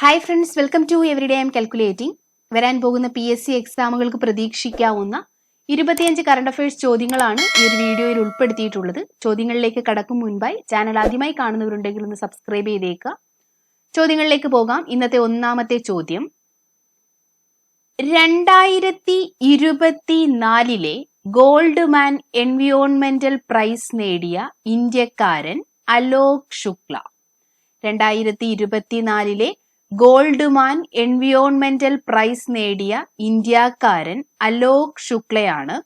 Hi friends welcome to every day I'm calculating വരാൻ പോകുന്ന P S C എക്സാമുകൾക്ക് പ്രതീക്ഷിക്കാവുന്ന ഇരുപത്തിയഞ്ച് കറണ്ട് അഫയേഴ്സ് ചോദ്യങ്ങളാണ് ഈ ഒരു വീഡിയോയിൽ ഉൾപ്പെടുത്തിയിട്ടുള്ളത്. ചോദ്യങ്ങളിലേക്ക് കടക്കും മുൻപായി ചാനൽ ആദ്യമായി കാണുന്നവരുണ്ടെങ്കിൽ ഒന്ന് സബ്സ്ക്രൈബ് ചെയ്തേക്കുക. ചോദ്യങ്ങളിലേക്ക് പോകാം. ഇന്നത്തെ ഒന്നാമത്തെ ചോദ്യം. രണ്ടായിരത്തി ഇരുപത്തിനാലിലെ ഗോൾഡ് മാൻ എൻവിയോൺമെന്റൽ പ്രൈസ് നേടിയ ഇന്ത്യക്കാരൻ അലോക് ശുക്ല. രണ്ടായിരത്തി ഇരുപത്തിനാലിലെ ഗോൾഡ് മാൻ എൻവിയോൺമെന്റൽ പ്രൈസ് നേടിയ ഇന്ത്യക്കാരൻ അലോക് ശുക്ലയാണ്.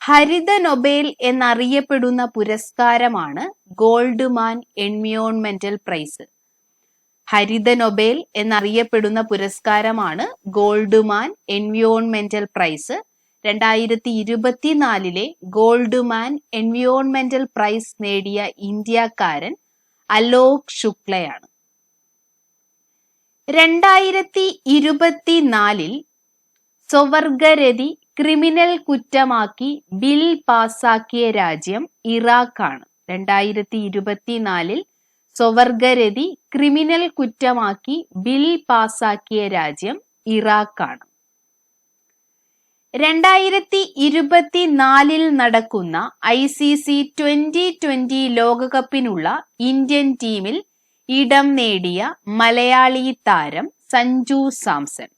ഹരിത നൊബേൽ എന്നറിയപ്പെടുന്ന പുരസ്കാരമാണ് ഗോൾഡ്മാൻ എൻവിയോൺമെന്റൽ പ്രൈസ്. ഹരിത നൊബേൽ എന്നറിയപ്പെടുന്ന പുരസ്കാരമാണ് ഗോൾഡ്മാൻ എൻവിയോൺമെന്റൽ പ്രൈസ്. രണ്ടായിരത്തി ഇരുപത്തിനാലിലെ ഗോൾഡ്മാൻ എൻവിയോൺമെന്റൽ പ്രൈസ് നേടിയ ഇന്ത്യക്കാരൻ അലോക് ശുക്ലയാണ്. രണ്ടായിരത്തി ഇരുപത്തിനാലിൽ സ്വവർഗരതി ക്രിമിനൽ കുറ്റമാക്കി ബിൽ പാസാക്കിയ രാജ്യം ഇറാഖാണ്. രണ്ടായിരത്തി ഇരുപത്തിനാലിൽ സ്വവർഗരതി ക്രിമിനൽ കുറ്റമാക്കി ബിൽ പാസാക്കിയ രാജ്യം ഇറാഖാണ്. രണ്ടായിരത്തി ഇരുപത്തിനാലിൽ നടക്കുന്ന I C C twenty twenty ലോകകപ്പിനുള്ള Indian ടീമിൽ ഇടം നേടിയ മലയാളി താരം സഞ്ജു സാംസൺ.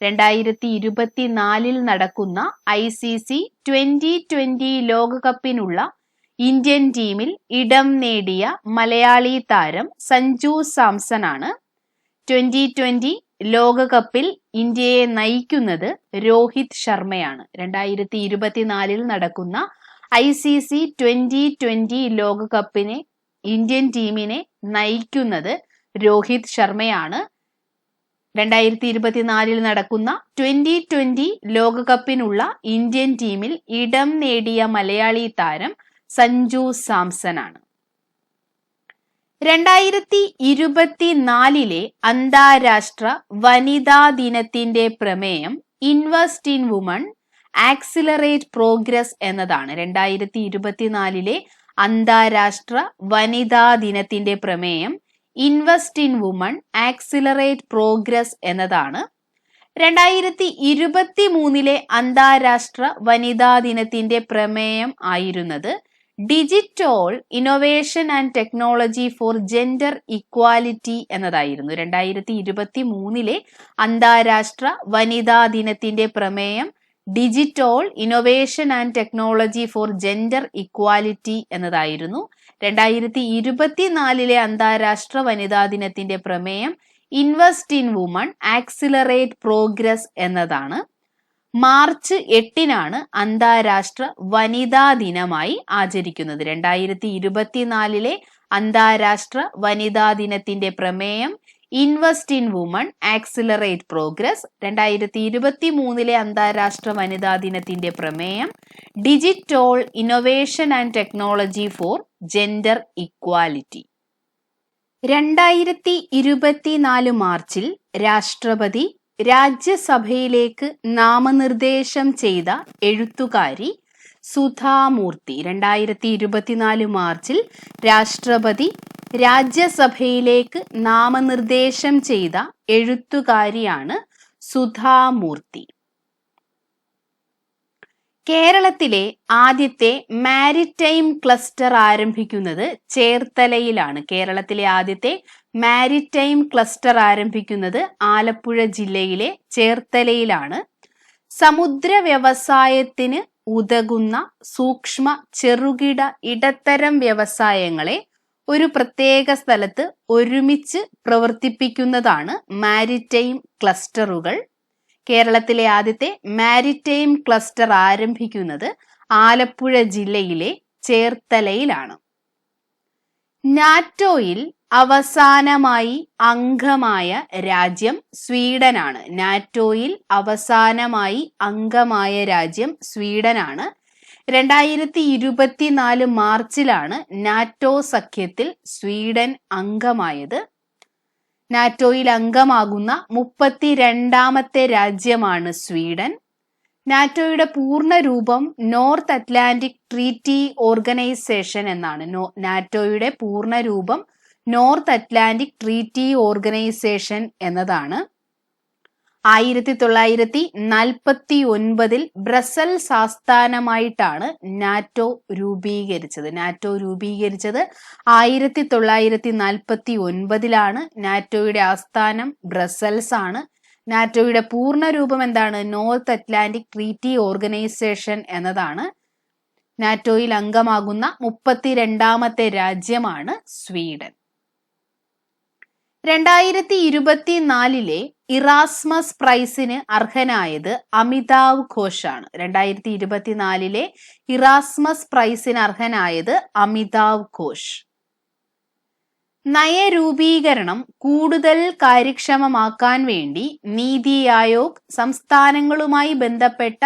രണ്ടായിരത്തി ഇരുപത്തിനാലിൽ നടക്കുന്ന I C C twenty twenty ലോകകപ്പിനുള്ള Indian ടീമിൽ ഇടം നേടിയ മലയാളി താരം സഞ്ജു സാംസൺ ആണ് ട്വന്റി ട്വന്റി ലോകകപ്പിൽ ഇന്ത്യയെ നയിക്കുന്നത് രോഹിത് ശർമ്മയാണ്. രണ്ടായിരത്തി ഇരുപത്തിനാലിൽ നടക്കുന്ന I C C twenty twenty ലോകകപ്പിനെ Indian ടീമിനെ നയിക്കുന്നത് രോഹിത് ശർമ്മയാണ്. രണ്ടായിരത്തി ഇരുപത്തിനാലിൽ നടക്കുന്ന ട്വന്റി ട്വന്റി ലോകകപ്പിനുള്ള ഇന്ത്യൻ ടീമിൽ ഇടം നേടിയ മലയാളി താരം സഞ്ജു സാംസൺ ആണ് രണ്ടായിരത്തി ഇരുപത്തിനാലിലെ അന്താരാഷ്ട്ര വനിതാ ദിനത്തിന്റെ പ്രമേയം invest in women accelerate progress എന്നതാണ്. രണ്ടായിരത്തി ഇരുപത്തിനാലിലെ അന്താരാഷ്ട്ര വനിതാ ദിനത്തിന്റെ പ്രമേയം invest in women accelerate progress എന്നതാണ്. രണ്ടായിരത്തി ഇരുപത്തി മൂന്നിലെ അന്താരാഷ്ട്ര വനിതാ ദിനത്തിന്റെ പ്രമേയം ആയിരുന്നത് digital innovation and technology for gender equality എന്നതായിരുന്നു. രണ്ടായിരത്തി ഇരുപത്തി മൂന്നിലെ അന്താരാഷ്ട്ര വനിതാ ദിനത്തിന്റെ പ്രമേയം digital innovation and technology for gender equality എന്നതായിരുന്നു. രണ്ടായിരത്തി ഇരുപത്തിനാലിലെ അന്താരാഷ്ട്ര വനിതാ ദിനത്തിന്റെ പ്രമേയം invest in women accelerate progress എന്നതാണ്. മാർച്ച് എട്ടിനാണ് അന്താരാഷ്ട്ര വനിതാ ദിനമായി ആചരിക്കുന്നത്. രണ്ടായിരത്തി ഇരുപത്തിനാലിലെ അന്താരാഷ്ട്ര വനിതാ ദിനത്തിന്റെ പ്രമേയം invest in women accelerate progress രണ്ടായിരത്തി ഇരുപത്തി മൂന്നിലെ അന്താരാഷ്ട്ര വനിതാ ദിനത്തിന്റെ പ്രമേയം digital innovation and technology for gender equality രണ്ടായിരത്തി ഇരുപത്തിനാല് മാർച്ചിൽ രാഷ്ട്രപതി രാജ്യസഭയിലേക്ക് നാമനിർദ്ദേശം ചെയ്ത എഴുത്തുകാരി സുധാമൂർത്തി. രണ്ടായിരത്തി ഇരുപത്തിനാല് മാർച്ചിൽ രാഷ്ട്രപതി രാജ്യസഭയിലേക്ക് നാമനിർദ്ദേശം ചെയ്ത എഴുത്തുകാരിയാണ് സുധാമൂർത്തി. കേരളത്തിലെ ആദ്യത്തെ മാരിടൈം ക്ലസ്റ്റർ ആരംഭിക്കുന്നത് ചേർത്തലയിലാണ്. കേരളത്തിലെ ആദ്യത്തെ മാരിടൈം ക്ലസ്റ്റർ ആരംഭിക്കുന്നത് ആലപ്പുഴ ജില്ലയിലെ ചേർത്തലയിലാണ്. സമുദ്ര വ്യവസായത്തിന് ഉതകുന്ന സൂക്ഷ്മ ചെറുകിട ഇടത്തരം വ്യവസായങ്ങളെ ഒരു പ്രത്യേക സ്ഥലത്ത് ഒരുമിച്ച് പ്രവർത്തിപ്പിക്കുന്നതാണ് മാരിടൈം ക്ലസ്റ്ററുകൾ. കേരളത്തിലെ ആദ്യത്തെ മാരിടൈം ക്ലസ്റ്റർ ആരംഭിക്കുന്നത് ആലപ്പുഴ ജില്ലയിലെ ചേർത്തലയിലാണ്. നാറ്റോയിൽ അവസാനമായി അംഗമായ രാജ്യം സ്വീഡനാണ്. നാറ്റോയിൽ അവസാനമായി അംഗമായ രാജ്യം സ്വീഡനാണ്. രണ്ടായിരത്തി ഇരുപത്തിനാല് മാർച്ചിലാണ് നാറ്റോ സഖ്യത്തിൽ സ്വീഡൻ അംഗമായത്. നാറ്റോയിൽ അംഗമാകുന്ന മുപ്പത്തിരണ്ടാമത്തെ രാജ്യമാണ് സ്വീഡൻ. നാറ്റോയുടെ പൂർണ രൂപം നോർത്ത് അറ്റ്ലാന്റിക് ട്രീറ്റി ഓർഗനൈസേഷൻ എന്നാണ്. നാറ്റോയുടെ പൂർണ രൂപം നോർത്ത് അറ്റ്ലാന്റിക് ട്രീറ്റി ഓർഗനൈസേഷൻ എന്നതാണ്. ആയിരത്തി തൊള്ളായിരത്തി നാൽപ്പത്തി ഒൻപതിൽ ബ്രസൽസ് ആസ്ഥാനമായിട്ടാണ് നാറ്റോ രൂപീകരിച്ചത്. നാറ്റോ രൂപീകരിച്ചത് ആയിരത്തി തൊള്ളായിരത്തി നാൽപ്പത്തി ഒൻപതിലാണ് നാറ്റോയുടെ ആസ്ഥാനം ബ്രസൽസ് ആണ്. നാറ്റോയുടെ പൂർണ രൂപം എന്താണ്? നോർത്ത് അറ്റ്ലാന്റിക് ട്രീറ്റി ഓർഗനൈസേഷൻ എന്നതാണ്. നാറ്റോയിൽ അംഗമാകുന്ന മുപ്പത്തിരണ്ടാമത്തെ രാജ്യമാണ് സ്വീഡൻ. രണ്ടായിരത്തി ഇരുപത്തിനാലിലെ ഇറാസ്മസ് പ്രൈസിന് അർഹനായത് അമിതാവ് ഘോഷാണ്. രണ്ടായിരത്തി ഇരുപത്തിനാലിലെ ഇറാസ്മസ് പ്രൈസിന് അർഹനായത് അമിതാവ് ഘോഷ്. നയരൂപീകരണം കൂടുതൽ കാര്യക്ഷമമാക്കാൻ വേണ്ടി നീതി ആയോഗ് സംസ്ഥാനങ്ങളുമായി ബന്ധപ്പെട്ട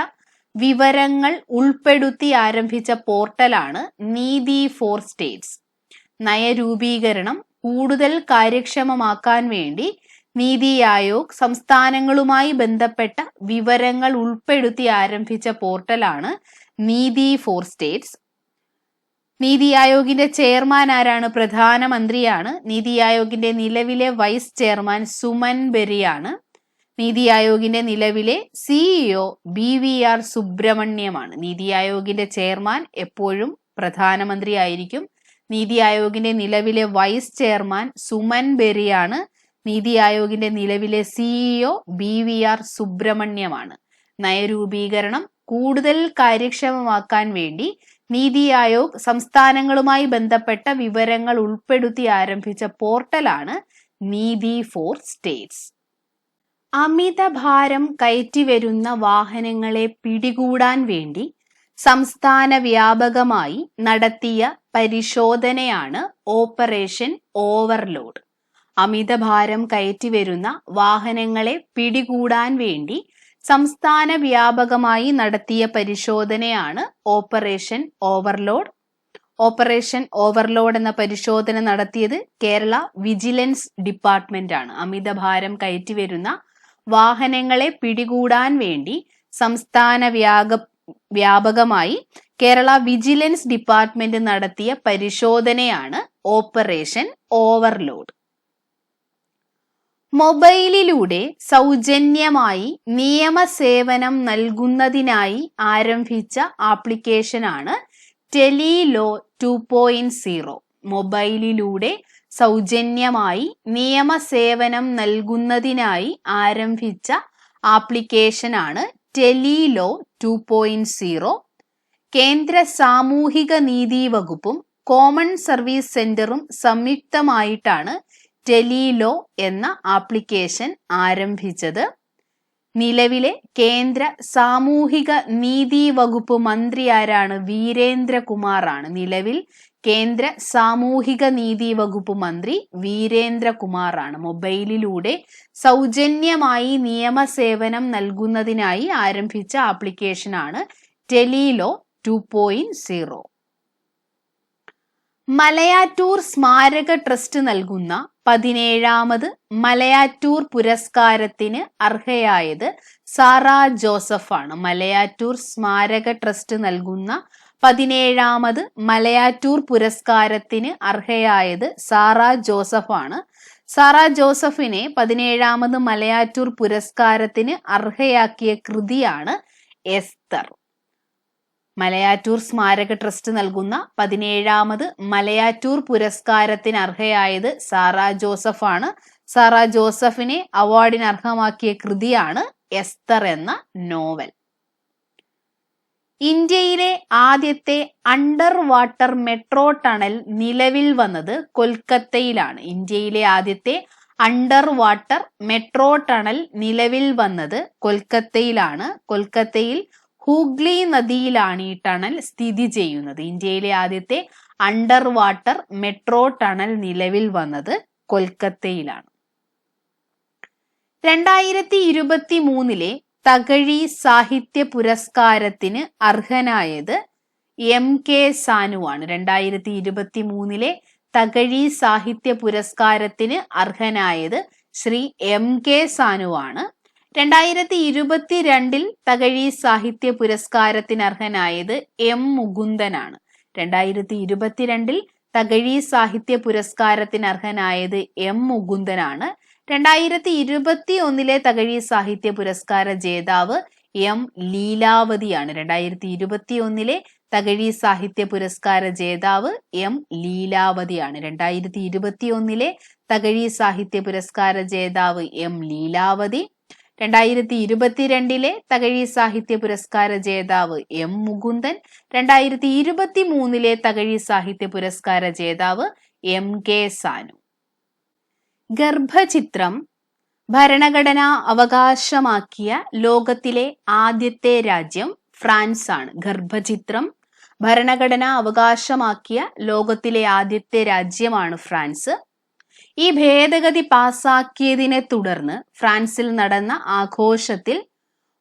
വിവരങ്ങൾ ഉൾപ്പെടുത്തി ആരംഭിച്ച പോർട്ടലാണ് നീതി ഫോർ സ്റ്റേറ്റ്സ്. നയരൂപീകരണം കൂടുതൽ കാര്യക്ഷമമാക്കാൻ വേണ്ടി നീതി ആയോഗ് സംസ്ഥാനങ്ങളുമായി ബന്ധപ്പെട്ട വിവരങ്ങൾ ഉൾപ്പെടുത്തി ആരംഭിച്ച പോർട്ടലാണ് നീതി ഫോർ സ്റ്റേറ്റ്സ്. നീതി ആയോഗിന്റെ ചെയർമാൻ ആരാണ്? പ്രധാനമന്ത്രിയാണ്. നീതി ആയോഗിന്റെ നിലവിലെ വൈസ് ചെയർമാൻ സുമൻ ബെറിയാണ് നീതി ആയോഗിന്റെ നിലവിലെ സിഇഒ ബി വി ആർ സുബ്രഹ്മണ്യമാണ്. നീതി ആയോഗിന്റെ ചെയർമാൻ എപ്പോഴും പ്രധാനമന്ത്രി ആയിരിക്കും നീതി ആയോഗിന്റെ നിലവിലെ വൈസ് ചെയർമാൻ സുമൻ ബെറിയാണ്. നീതി ആയോഗിന്റെ നിലവിലെ സിഇഒ ബി വി ആർ സുബ്രഹ്മണ്യമാണ്. നയരൂപീകരണം കൂടുതൽ കാര്യക്ഷമമാക്കാൻ വേണ്ടി നീതി ആയോഗ് സംസ്ഥാനങ്ങളുമായി ബന്ധപ്പെട്ട വിവരങ്ങൾ ഉൾപ്പെടുത്തി ആരംഭിച്ച പോർട്ടലാണ് നീതി ഫോർ സ്റ്റേറ്റ്സ്. അമിത ഭാരം കയറ്റിവരുന്ന വാഹനങ്ങളെ പിടികൂടാൻ വേണ്ടി സംസ്ഥാന വ്യാപകമായി നടത്തിയ പരിശോധനയാണ് ഓപ്പറേഷൻ ഓവർലോഡ്. അമിതഭാരം കയറ്റിവരുന്ന വാഹനങ്ങളെ പിടികൂടാൻ വേണ്ടി സംസ്ഥാന വ്യാപകമായി നടത്തിയ പരിശോധനയാണ് ഓപ്പറേഷൻ ഓവർലോഡ്. ഓപ്പറേഷൻ ഓവർലോഡ് എന്ന പരിശോധന നടത്തിയത് കേരള വിജിലൻസ് ഡിപ്പാർട്ട്മെന്റ് ആണ് അമിതഭാരം കയറ്റിവരുന്ന വാഹനങ്ങളെ പിടികൂടാൻ വേണ്ടി സംസ്ഥാന വ്യാപ വ്യാപകമായി കേരള വിജിലൻസ് ഡിപ്പാർട്ട്മെന്റ് നടത്തിയ പരിശോധനയാണ് ഓപ്പറേഷൻ ഓവർലോഡ്. മൊബൈലിലൂടെ സൗജന്യമായി നിയമസേവനം നൽകുന്നതിനായി ആരംഭിച്ച ആപ്ലിക്കേഷനാണ് ടെലിലോ ടു പോയിന്റ് സീറോ. മൊബൈലിലൂടെ സൗജന്യമായി നിയമസേവനം നൽകുന്നതിനായി ആരംഭിച്ച ആപ്ലിക്കേഷനാണ് ടെലിലോ ടു പോയിന്റ് സീറോ കേന്ദ്ര സാമൂഹിക നീതി വകുപ്പും കോമൺ സർവീസ് സെന്ററും സംയുക്തമായിട്ടാണ് ടെലിലോ എന്ന ആപ്ലിക്കേഷൻ ആരംഭിച്ചത്. നിലവിലെ കേന്ദ്ര സാമൂഹിക നീതി വകുപ്പ് മന്ത്രി ആരാണ് വീരേന്ദ്രകുമാറാണ്. നിലവിൽ കേന്ദ്ര സാമൂഹിക നീതി വകുപ്പ് മന്ത്രി വീരേന്ദ്രകുമാറാണ്. മൊബൈലിലൂടെ സൗജന്യമായി നിയമസേവനം നൽകുന്നതിനായി ആരംഭിച്ച ആപ്ലിക്കേഷനാണ് tele law two point zero. Malayattoor സ്മാരക ട്രസ്റ്റ് നൽകുന്ന പതിനേഴാമത് മലയാറ്റൂർ പുരസ്കാരത്തിന് അർഹയായത് സാറ ജോസഫാണ്. മലയാറ്റൂർ സ്മാരക ട്രസ്റ്റ് നൽകുന്ന പതിനേഴാമത് മലയാറ്റൂർ പുരസ്കാരത്തിന് അർഹയായത് സാറ ജോസഫാണ്. സാറ ജോസഫിനെ പതിനേഴാമത് മലയാറ്റൂർ പുരസ്കാരത്തിന് അർഹയാക്കിയ കൃതിയാണ് എസ്തർ. മലയാറ്റൂർ സ്മാരക ട്രസ്റ്റ് നൽകുന്ന പതിനേഴാമത് മലയാറ്റൂർ പുരസ്കാരത്തിന് അർഹയായത് സാറ ജോസഫാണ്. സാറ ജോസഫിനെ അവാർഡിന് അർഹമാക്കിയ കൃതിയാണ് എസ്തർ എന്ന നോവൽ. ഇന്ത്യയിലെ ആദ്യത്തെ അണ്ടർ വാട്ടർ മെട്രോ ടണൽ നിലവിൽ വന്നത് കൊൽക്കത്തയിലാണ്. ഇന്ത്യയിലെ ആദ്യത്തെ അണ്ടർ വാട്ടർ മെട്രോ ടണൽ നിലവിൽ വന്നത് കൊൽക്കത്തയിലാണ്. കൊൽക്കത്തയിൽ ഹൂഗ്ലി നദിയിലാണ് ഈ ടണൽ സ്ഥിതി ചെയ്യുന്നത്. ഇന്ത്യയിലെ ആദ്യത്തെ അണ്ടർ വാട്ടർ മെട്രോ ടണൽ നിലവിൽ വന്നത് കൊൽക്കത്തയിലാണ്. രണ്ടായിരത്തി ഇരുപത്തി മൂന്നിലെ തകഴി സാഹിത്യ പുരസ്കാരത്തിന് അർഹനായത് എം കെ സാനുവാണ് രണ്ടായിരത്തി ഇരുപത്തി മൂന്നിലെ തകഴി സാഹിത്യ പുരസ്കാരത്തിന് അർഹനായത് ശ്രീ എം കെ സാനുവാണ് രണ്ടായിരത്തി ഇരുപത്തിരണ്ടിൽ തകഴി സാഹിത്യ പുരസ്കാരത്തിന് അർഹനായത് എം മുകുന്ദനാണ് രണ്ടായിരത്തി ഇരുപത്തിരണ്ടിൽ തകഴി സാഹിത്യ പുരസ്കാരത്തിന് അർഹനായത് എം മുകുന്ദനാണ് രണ്ടായിരത്തി ഇരുപത്തി ഒന്നിലെ തകഴി സാഹിത്യ പുരസ്കാര ജേതാവ് എം ലീലാവതിയാണ്. രണ്ടായിരത്തി ഇരുപത്തി ഒന്നിലെ തകഴി സാഹിത്യ പുരസ്കാര ജേതാവ് എം ലീലാവതിയാണ്. രണ്ടായിരത്തി ഇരുപത്തി ഒന്നിലെ തകഴി സാഹിത്യ പുരസ്കാര ജേതാവ് എം ലീലാവതി. രണ്ടായിരത്തി ഇരുപത്തിരണ്ടിലെ തകഴി സാഹിത്യ പുരസ്കാര ജേതാവ് എം മുകുന്ദൻ. രണ്ടായിരത്തി ഇരുപത്തി മൂന്നിലെ തകഴി സാഹിത്യ പുരസ്കാര ജേതാവ് എം കെ സാനു. ഗർഭചിത്രം ഭരണഘടന അവകാശമാക്കിയ ലോകത്തിലെ ആദ്യത്തെ രാജ്യം ഫ്രാൻസ് ആണ് ഗർഭചിത്രം ഭരണഘടന അവകാശമാക്കിയ ലോകത്തിലെ ആദ്യത്തെ രാജ്യമാണ് ഫ്രാൻസ്. ഈ ഭേദഗതി പാസാക്കിയതിനെ തുടർന്ന് ഫ്രാൻസിൽ നടന്ന ആഘോഷത്തിൽ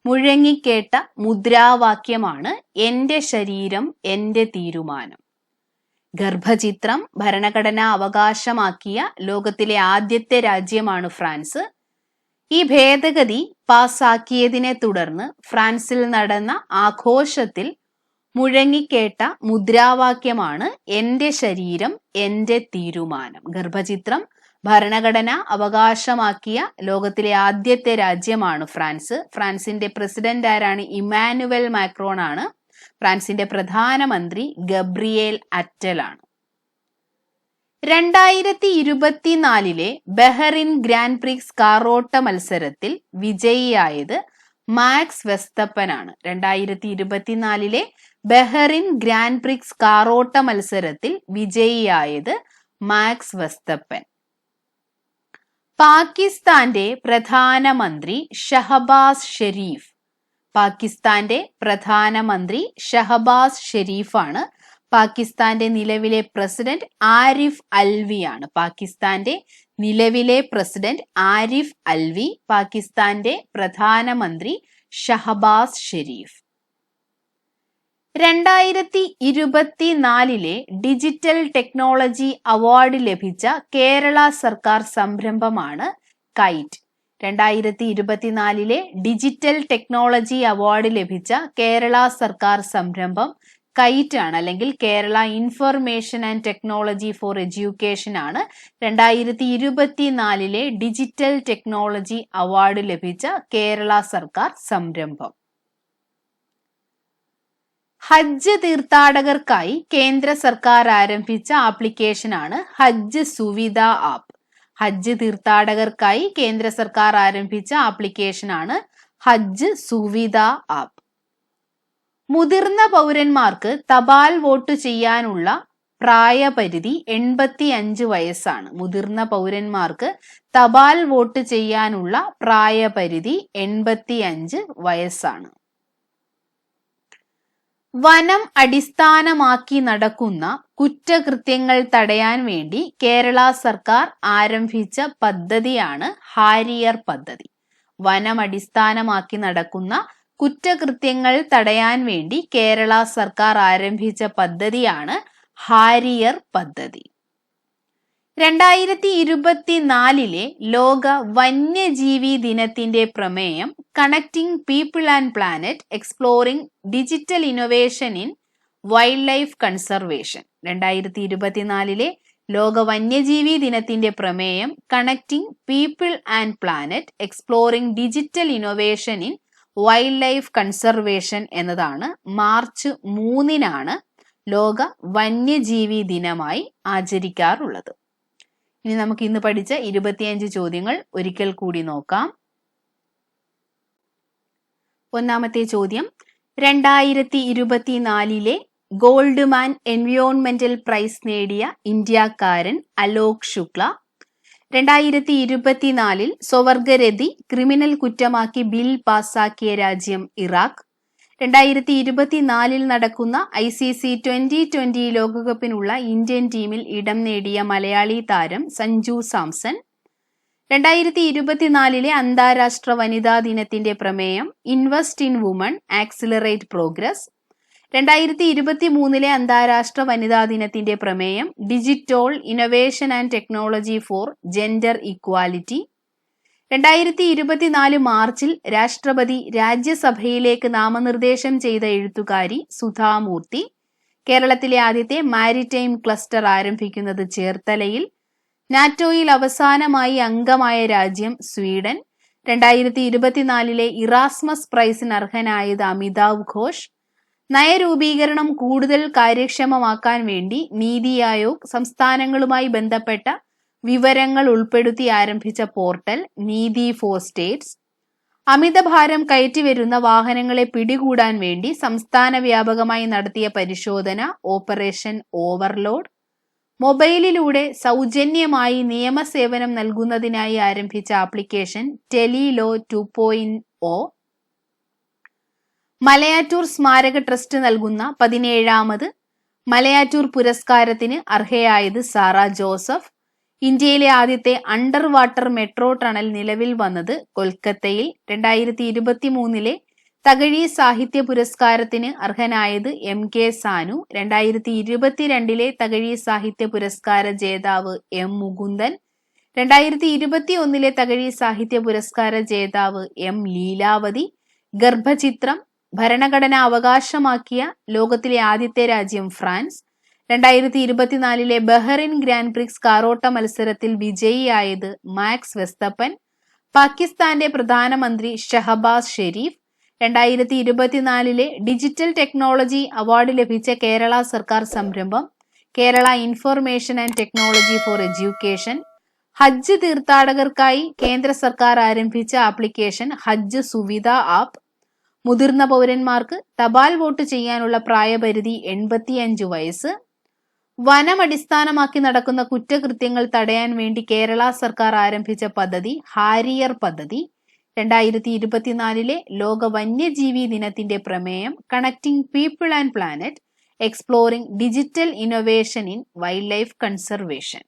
മുഴങ്ങിക്കേട്ട മുദ്രാവാക്യമാണ് എന്റെ ശരീരം എന്റെ തീരുമാനം ഗർഭചിത്രം ഭരണഘടന അവകാശമാക്കിയ ലോകത്തിലെ ആദ്യത്തെ രാജ്യമാണ് ഫ്രാൻസ്. ഈ ഭേദഗതി പാസാക്കിയതിനെ തുടർന്ന് ഫ്രാൻസിൽ നടന്ന ആഘോഷത്തിൽ മുഴങ്ങിക്കേട്ട മുദ്രാവാക്യമാണ് എന്റെ ശരീരം എന്റെ തീരുമാനം ഗർഭചിത്രം ഭരണഘടന അവകാശമാക്കിയ ലോകത്തിലെ ആദ്യത്തെ രാജ്യമാണ് ഫ്രാൻസ്. ഫ്രാൻസിന്റെ പ്രസിഡന്റ് ആരാണ്? ഇമാനുവൽ മാക്രോൺ ആണ് ഫ്രാൻസിന്റെ പ്രധാനമന്ത്രി ഗബ്രിയേൽ അറ്റലാണ് രണ്ടായിരത്തി ഇരുപത്തിനാലിലെ ബഹറിൻ ഗ്രാൻഡ് പ്രിക്സ് കാറോട്ട മത്സരത്തിൽ വിജയിയായത് മാക്സ് വെസ്തപ്പനാണ് രണ്ടായിരത്തി ഇരുപത്തിനാലിലെ ബഹറിൻ ഗ്രാൻഡ് പ്രിക്സ് കാറോട്ട മത്സരത്തിൽ വിജയിയായത് മാക്സ് വെസ്തപ്പൻ. പാകിസ്ഥാന്റെ പ്രധാനമന്ത്രി ഷഹബാസ് ഷെരീഫ് പാകിസ്ഥാന്റെ പ്രധാനമന്ത്രി ഷഹബാസ് ഷെരീഫാണ്. പാകിസ്ഥാന്റെ നിലവിലെ പ്രസിഡന്റ് ആരിഫ് അൽവി ആണ് പാകിസ്ഥാന്റെ നിലവിലെ പ്രസിഡന്റ് ആരിഫ് അൽവി പാകിസ്ഥാന്റെ പ്രധാനമന്ത്രി ഷഹബാസ് ഷെരീഫ്. രണ്ടായിരത്തി ഇരുപത്തിനാലിലെ ഡിജിറ്റൽ ടെക്നോളജി അവാർഡ് ലഭിച്ച കേരള സർക്കാർ സംരംഭമാണ് കൈറ്റ്. രണ്ടായിരത്തി ഇരുപത്തിനാലിലെ ഡിജിറ്റൽ ടെക്നോളജി അവാർഡ് ലഭിച്ച കേരള സർക്കാർ സംരംഭം കൈറ്റ് ആണ് അല്ലെങ്കിൽ Kerala information and technology for education ആണ്. രണ്ടായിരത്തി ഇരുപത്തിനാലിലെ ഡിജിറ്റൽ ടെക്നോളജി അവാർഡ് ലഭിച്ച കേരള സർക്കാർ സംരംഭം. ഹജ്ജ് തീർത്ഥാടകർക്കായി കേന്ദ്ര സർക്കാർ ആരംഭിച്ച ആപ്ലിക്കേഷനാണ് ഹജ്ജ് സുവിധ ആപ്പ്. ഹജ്ജ് തീർത്ഥാടകർക്കായി കേന്ദ്ര സർക്കാർ ആരംഭിച്ച ആപ്ലിക്കേഷനാണ് ഹജ്ജ് സുവിധ ആപ്പ്. മുതിർന്ന പൗരന്മാർക്ക് തപാൽ വോട്ട് ചെയ്യാനുള്ള പ്രായപരിധി എൺപത്തി അഞ്ച് വയസ്സാണ്. മുതിർന്ന പൗരന്മാർക്ക് തപാൽ വോട്ട് ചെയ്യാനുള്ള പ്രായപരിധി എൺപത്തി അഞ്ച് വയസ്സാണ്. വനം അടിസ്ഥാനമാക്കി നടക്കുന്ന കുറ്റകൃത്യങ്ങൾ തടയാൻ വേണ്ടി കേരള സർക്കാർ ആരംഭിച്ച പദ്ധതിയാണ് ഹാരിയർ പദ്ധതി. വനം അടിസ്ഥാനമാക്കി നടക്കുന്ന കുറ്റകൃത്യങ്ങൾ തടയാൻ വേണ്ടി കേരള സർക്കാർ ആരംഭിച്ച പദ്ധതിയാണ് ഹാരിയർ പദ്ധതി. രണ്ടായിരത്തി ഇരുപത്തിനാലിലെ ലോക വന്യജീവി ദിനത്തിന്റെ പ്രമേയം connecting people and planet exploring digital innovation in wildlife conservation രണ്ടായിരത്തി ഇരുപത്തിനാലിലെ ലോക വന്യജീവി ദിനത്തിന്റെ പ്രമേയം connecting people and planet exploring digital innovation in wildlife conservation എന്നതാണ് മാർച്ച് മൂന്നിനാണ് ലോക വന്യജീവി ദിനമായി ആചരിക്കാറുള്ളത്. ഇനി നമുക്ക് ഇന്ന് പഠിച്ച ഇരുപത്തിയഞ്ച് ചോദ്യങ്ങൾ ഒരിക്കൽ കൂടി നോക്കാം. ഒന്നാമത്തെ ചോദ്യം രണ്ടായിരത്തി ഇരുപത്തിനാലിലെ ഗോൾഡ്മാൻ എൻവിയോൺമെന്റൽ പ്രൈസ് നേടിയ ഇന്ത്യക്കാരൻ അലോക് ശുക്ല രണ്ടായിരത്തി ഇരുപത്തിനാലിൽ സ്വവർഗരതി ക്രിമിനൽ കുറ്റമാക്കി ബിൽ പാസാക്കിയ രാജ്യം ഇറാഖ് രണ്ടായിരത്തി ഇരുപത്തിനാലിൽ നടക്കുന്ന I C C twenty twenty ലോകകപ്പിനുള്ള Indian ടീമിൽ ഇടം നേടിയ മലയാളി താരം സഞ്ജു സാംസൺ. രണ്ടായിരത്തി ഇരുപത്തിനാലിലെ അന്താരാഷ്ട്ര വനിതാ ദിനത്തിന്റെ പ്രമേയം invest in women accelerate progress. രണ്ടായിരത്തി ഇരുപത്തി മൂന്നിലെ അന്താരാഷ്ട്ര വനിതാ ദിനത്തിന്റെ പ്രമേയം digital innovation and technology for gender equality. രണ്ടായിരത്തി ഇരുപത്തിനാല് മാർച്ചിൽ രാഷ്ട്രപതി രാജ്യസഭയിലേക്ക് നാമനിർദ്ദേശം ചെയ്ത എഴുത്തുകാരി സുധാമൂർത്തി കേരളത്തിലെ ആദ്യത്തെ മാരിടൈം ക്ലസ്റ്റർ ആരംഭിക്കുന്നത് ചേർത്തലയിൽ നാറ്റോയിൽ അവസാനമായി അംഗമായ രാജ്യം സ്വീഡൻ രണ്ടായിരത്തി ഇരുപത്തിനാലിലെ ഇറാസ്മസ് പ്രൈസിന് അർഹനായത് അമിതാവ് ഘോഷ്. നയരൂപീകരണം കൂടുതൽ കാര്യക്ഷമമാക്കാൻ വേണ്ടി നീതി ആയോഗ് സംസ്ഥാനങ്ങളുമായി ബന്ധപ്പെട്ട വിവരങ്ങൾ ഉൾപ്പെടുത്തി ആരംഭിച്ച പോർട്ടൽ നീതി ഫോർ സ്റ്റേറ്റ്സ്. അമിതഭാരം കയറ്റിവരുന്ന വാഹനങ്ങളെ പിടികൂടാൻ വേണ്ടി സംസ്ഥാന വ്യാപകമായി നടത്തിയ പരിശോധന ഓപ്പറേഷൻ ഓവർലോഡ്. മൊബൈലിലൂടെ സൗജന്യമായി നിയമസേവനം നൽകുന്നതിനായി ആരംഭിച്ച application tele law two point O Malayattoor സ്മാരക ട്രസ്റ്റ് നൽകുന്ന പതിനേഴാമത് മലയാറ്റൂർ പുരസ്കാരത്തിന് അർഹയായത് സാറ ജോസഫ്. ഇന്ത്യയിലെ ആദ്യത്തെ അണ്ടർ വാട്ടർ മെട്രോ ടണൽ നിലവിൽ വന്നത് കൊൽക്കത്തയിൽ രണ്ടായിരത്തി ഇരുപത്തി മൂന്നിലെ തകഴി സാഹിത്യ പുരസ്കാരത്തിന് അർഹനായത് എം കെ സാനു രണ്ടായിരത്തി ഇരുപത്തിരണ്ടിലെ തകഴി സാഹിത്യ പുരസ്കാര ജേതാവ് എം മുകുന്ദൻ രണ്ടായിരത്തി ഇരുപത്തി ഒന്നിലെ തകഴി സാഹിത്യ പുരസ്കാര ജേതാവ് എം ലീലാവതി ഗർഭചിത്രം ഭരണഘടന അവകാശമാക്കിയ ലോകത്തിലെ ആദ്യത്തെ രാജ്യം ഫ്രാൻസ് രണ്ടായിരത്തി ഇരുപത്തിനാലിലെ ബഹറിൻ ഗ്രാൻഡ് പ്രിക്സ് കാറോട്ട മത്സരത്തിൽ വിജയിയായത് മാക്സ് വെസ്തപ്പൻ പാകിസ്ഥാന്റെ പ്രധാനമന്ത്രി ഷഹബാസ് ഷെരീഫ് രണ്ടായിരത്തി ഇരുപത്തിനാലിലെ ഡിജിറ്റൽ ടെക്നോളജി അവാർഡ് ലഭിച്ച കേരള സർക്കാർ സംരംഭം Kerala information and technology for education ഹജ്ജ് തീർത്ഥാടകർക്കായി കേന്ദ്ര സർക്കാർ ആരംഭിച്ച ആപ്ലിക്കേഷൻ ഹജ്ജ് സുവിധ ആപ്പ് മുതിർന്ന പൗരന്മാർക്ക് തപാൽ വോട്ട് ചെയ്യാനുള്ള പ്രായപരിധി എൺപത്തിയഞ്ച് വയസ്സ് വനം അടിസ്ഥാനമാക്കി നടക്കുന്ന കുറ്റകൃത്യങ്ങൾ തടയാൻ വേണ്ടി കേരള സർക്കാർ ആരംഭിച്ച പദ്ധതി ഹാരിയർ പദ്ധതി. രണ്ടായിരത്തി ഇരുപത്തിനാലിലെ ലോക വന്യജീവി ദിനത്തിന്റെ പ്രമേയം connecting people and planet exploring digital innovation in wildlife conservation